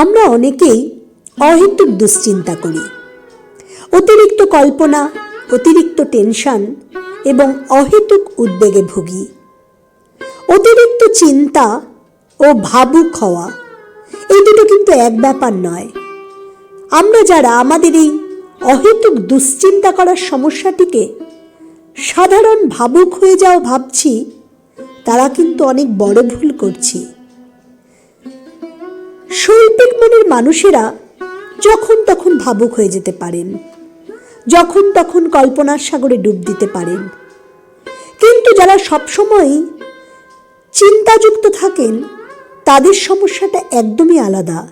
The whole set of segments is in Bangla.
আমরা অনেকেই অহেতুক দুশ্চিন্তা করি। অতিরিক্ত কল্পনা, অতিরিক্ত টেনশন এবং অহেতুক উদ্বেগে ভুগি। অতিরিক্ত চিন্তা ও ভাবুক হওয়া, এই দুটো কিন্তু এক ব্যাপার নয়। আমরা যারা আমাদের এই অহেতুক দুশ্চিন্তা করার সমস্যাটিকে সাধারণ ভাবুক হয়ে যাও ভাবছি, তারা কিন্তু অনেক বড় ভুল করছি। মানুষেরা যখন তখন ভাবুক হয়ে যেতে পারেন। যখন তখন কল্পনার সাগরে ডুব দিতে পারেন। কিন্তু যারা সবসময় চিন্তাযুক্ত থাকেন, তাদের সমস্যাটা একদমই আলাদা।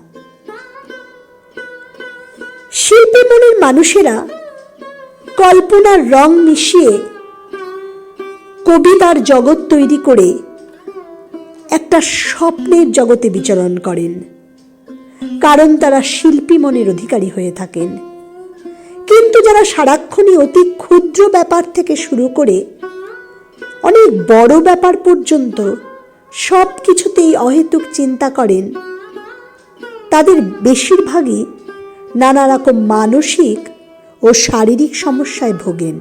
শিল্পী মনের মানুষেরা কল্পনার রং মিশিয়ে কবিতার জগৎ তৈরি করে একটা স্বপ্নের জগতে বিচরণ করেন। কারণ তারা শিল্পী মনের অধিকারী হয়ে থাকেন। কিন্তু যারা সারাক্ষণই অতি ক্ষুদ্র ব্যাপার থেকে শুরু করে অনেক বড় ব্যাপার পর্যন্ত সব কিছুতেই অহেতুক চিন্তা করেন, তাদের বেশিরভাগই নানা রকম মানসিক ও শারীরিক সমস্যায় ভোগেন।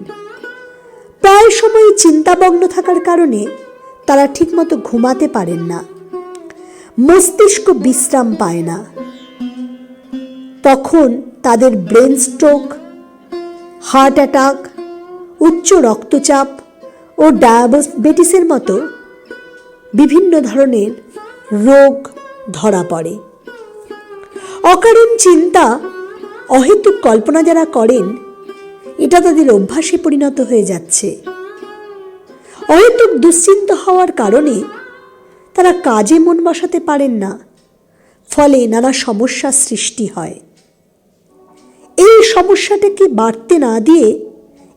প্রায় সময় চিন্তামগ্ন থাকার কারণে তারা ঠিকমতো ঘুমাতে পারেন না, মস্তিষ্ক বিশ্রাম পায় না। তখন তাদের ব্রেন স্ট্রোক, হার্ট অ্যাটাক, উচ্চ রক্তচাপ ও ডায়াবেটিসের মতো বিভিন্ন ধরনের রোগ ধরা পড়ে। অকারণ চিন্তা, অহেতুক কল্পনা যারা করেন, এটা তাদের অভ্যাসে পরিণত হয়ে যাচ্ছে। অহেতুক দুশ্চিন্ত হওয়ার কারণে তারা কাজে মন বসাতে পারেন না, ফলে নানা সমস্যার সৃষ্টি হয়। এই সমস্যাটাকে বাড়তে না দিয়ে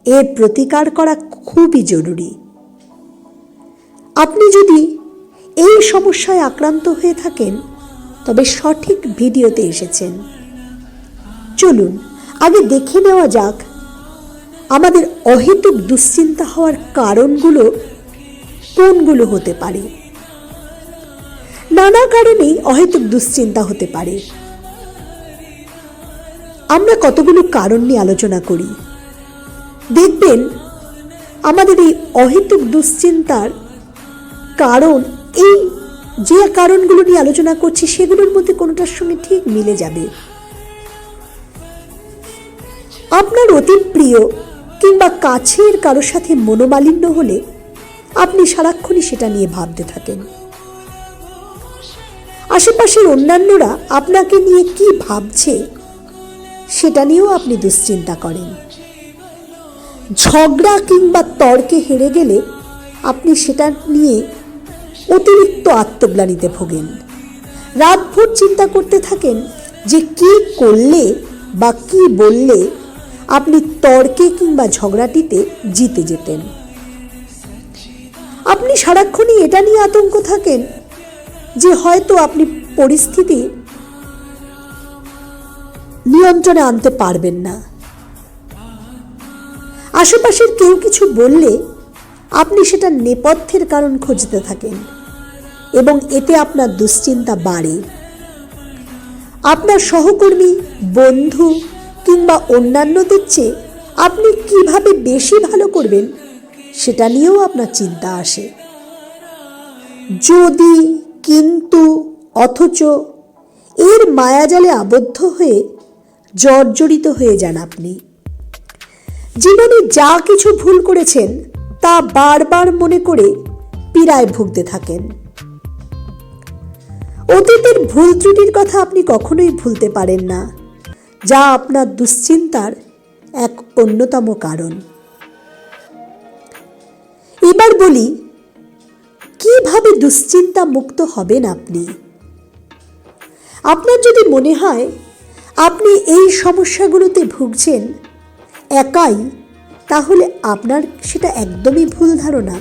এর প্রতিকার করা খুবই জরুরি। আপনি যদি এই সমস্যায় আক্রান্ত হয়ে থাকেন, তবে সঠিক ভিডিওতে এসেছেন। চলুন, আগে দেখে নেওয়া যাক আমাদের অহেতুক দুশ্চিন্তা হওয়ার কারণগুলো কোনগুলো হতে পারে। নানা কারণেই অহেতুক দুশ্চিন্তা হতে পারে। আমরা কতগুলো কারণ নিয়ে আলোচনা করি? দেখবেন, আমাদের এই অহেতুক দুশ্চিন্তার কারণ, এই যে কারণগুলো নিয়ে আলোচনা করছি, সেগুলোর মধ্যে কোনোটার সঙ্গে ঠিক মিলে যাবে। আপনার অতি প্রিয় কিংবা কাছের কারোর সাথে মনোমালিন্য হলে আপনি সারাক্ষণই সেটা নিয়ে ভাবতে থাকেন। আশেপাশের অন্যান্যরা আপনাকে নিয়ে কি ভাবছে সেটা নিয়েও আপনি দুশ্চিন্তা করেন। ঝগড়া কিংবা তর্কে হেরে গেলে আপনি সেটা নিয়ে অতিরিক্ত আত্মগ্লানিতে ভোগেন। রাতভর চিন্তা করতে থাকেন যে কি করলে বা কি বললে আপনি তর্কে কিংবা ঝগড়াটিতে জিতে যেতেন। আপনি সারাক্ষণই এটা নিয়ে আতঙ্ক থাকেন যে হয়তো আপনি পরিস্থিতি নিয়ন্ত্রণে আনতে পারবেন না। আশেপাশের কেউ কিছু বললে আপনি সেটা নেপথ্যের কারণ খুঁজতে থাকেন এবং এতে আপনার দুশ্চিন্তা বাড়ে। আপনার সহকর্মী, বন্ধু কিংবা অন্যান্যদের চেয়ে আপনি কীভাবে বেশি ভালো করবেন সেটা নিয়েও আপনার চিন্তা আসে। যদি, কিন্তু, অথচ এর মায়াজালে আবদ্ধ হয়ে জর্জরিত হয়ে যান আপনি। জীবনে যা কিছু ভুল করেছেন, তা বারবার মনে করে পীড়ায় ভুগতে থাকেন। অতীতের ভুল ত্রুটির কথা আপনি কখনোই ভুলতে পারেন না, যা আপনার দুশ্চিন্তার এক অন্যতম কারণ। এবার বলি, কীভাবে দুশ্চিন্তা মুক্ত হবেন আপনি? আপনার যদি মনে হয় আপনি এই সমস্যাগুলোতে ভুগছেন একাই, তাহলে আপনার সেটা একদমই ভুল ধারণা।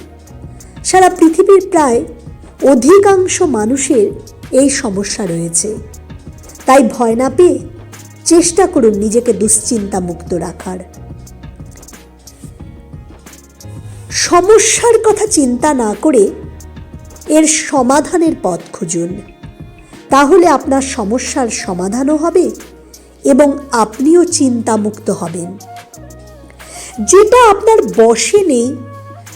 সারা পৃথিবীর প্রায় অধিকাংশ মানুষের এই সমস্যা রয়েছে। তাই ভয় না পেয়ে চেষ্টা করুন নিজেকে দুশ্চিন্তা মুক্ত রাখার। সমস্যার কথা চিন্তা না করে এর সমাধানের পথ খুঁজুন। তাহলে আপনার সমস্যার সমাধানও হবে এবং আপনিও চিন্তামুক্ত হবেন। যেটা আপনার বশে নেই,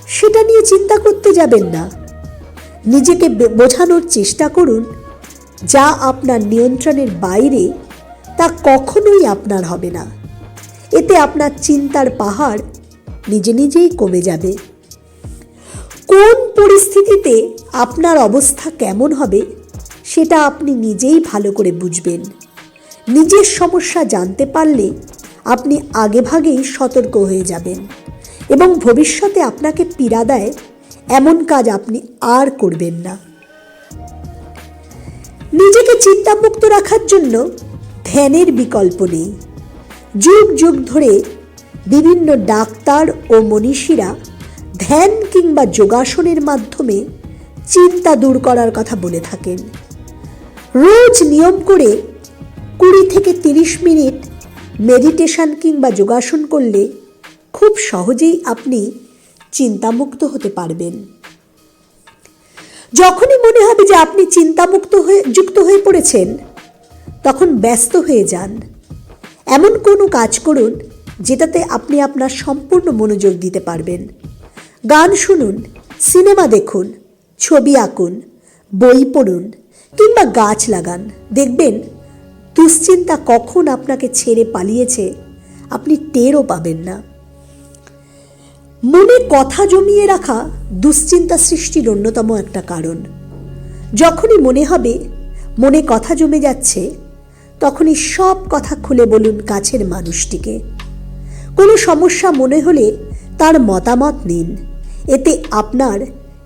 সেটা নিয়ে চিন্তা করতে যাবেন না। নিজেকে বোঝানোর চেষ্টা করুন, যা আপনার নিয়ন্ত্রণের বাইরে তা কখনোই আপনার হবে না। এতে আপনার চিন্তার পাহাড় নিজে নিজেই কমে যাবে। কোন পরিস্থিতিতে আপনার অবস্থা কেমন হবে, সেটা আপনি নিজেই ভালো করে বুঝবেন। নিজের সমস্যা জানতে পারলে আপনি আগেভাগেই সতর্ক হয়ে যাবেন এবং ভবিষ্যতে আপনাকে পীড়া দেয় এমন কাজ আপনি আর করবেন না। নিজেকে চিন্তামুক্ত রাখার জন্য ধ্যানের বিকল্প নেই। যুগ যুগ ধরে বিভিন্ন ডাক্তার ও মনীষীরা ধ্যান কিংবা যোগাসনের মাধ্যমে চিন্তা দূর করার কথা বলে থাকেন। রোজ নিয়ম করে কুড়ি থেকে তিরিশ মিনিট মেডিটেশন কিংবা যোগাসন করলে খুব সহজেই আপনি চিন্তামুক্ত হতে পারবেন। যখনই মনে হবে যে আপনি চিন্তামুক্ত হয়ে, যুক্ত হয়ে পড়েছেন, তখন ব্যস্ত হয়ে যান। এমন কোনো কাজ করুন যেটাতে আপনি আপনার সম্পূর্ণ মনোযোগ দিতে পারবেন। গান শুনুন, সিনেমা দেখুন, ছবি আঁকুন, বই পড়ুন কিংবা গাছ লাগান। দেখবেন দুশ্চিন্তা কখন আপনাকে ছেড়ে পালিয়েছে, আপনি টেরও পাবেন না। মনে কথা জমিয়ে রাখা দুশ্চিন্তা সৃষ্টির অন্যতম একটা কারণ। যখনই মনে হবে, মনে কথা জমে যাচ্ছে, তখনই সব কথা খুলে বলুন কাছের মানুষটিকে। কোনো সমস্যা মনে হলে তার মতামত নিন। এতে আপনার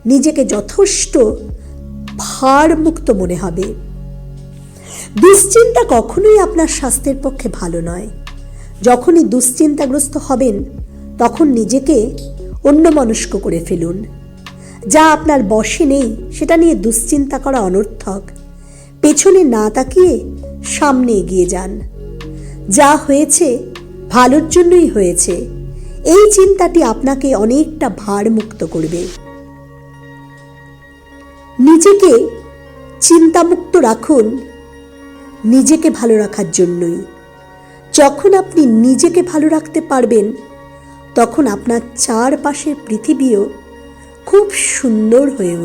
নিজেকে যথেষ্ট ভারমুক্ত মনে হবে। দুশ্চিন্তা কখনোই আপনার স্বাস্থ্যের পক্ষে ভালো নয়। যখনই দুশ্চিন্তাগ্রস্ত হবেন, তখন নিজেকে অন্যমনস্ক করে ফেলুন। যা আপনার বশে নেই, সেটা নিয়ে দুশ্চিন্তা করা অনর্থক। পেছনে না তাকিয়ে সামনে এগিয়ে যান। যা হয়েছে, ভালোর জন্যই হয়েছে। এই চিন্তাটি আপনাকে অনেকটা ভারমুক্ত করবে। নিজেকে চিন্তামুক্ত রাখুন নিজেকে ভালো রাখার জন্যই। যখন আপনি নিজেকে ভালো রাখতে পারবেন, তখন আপনার চারপাশের পৃথিবীও খুব সুন্দর হয়ে উঠবে।